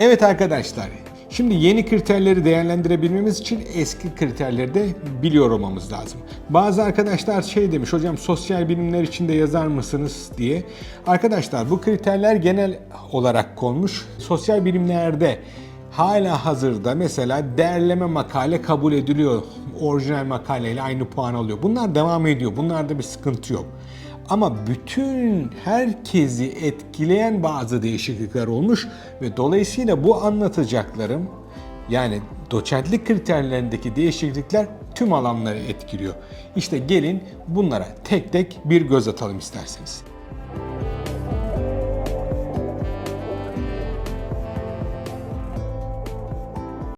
Evet arkadaşlar, şimdi yeni kriterleri değerlendirebilmemiz için eski kriterleri de biliyor olmamız lazım. Bazı arkadaşlar şey demiş, hocam sosyal bilimler için de yazar mısınız diye. Arkadaşlar bu kriterler genel olarak konmuş. Sosyal bilimlerde hala hazırda mesela değerleme makale kabul ediliyor. Orijinal makaleyle aynı puan alıyor. Bunlar devam ediyor. Bunlarda bir sıkıntı yok. Ama bütün herkesi etkileyen bazı değişiklikler olmuş ve dolayısıyla bu anlatacaklarım yani doçentlik kriterlerindeki değişiklikler tüm alanları etkiliyor. İşte gelin bunlara tek tek bir göz atalım isterseniz.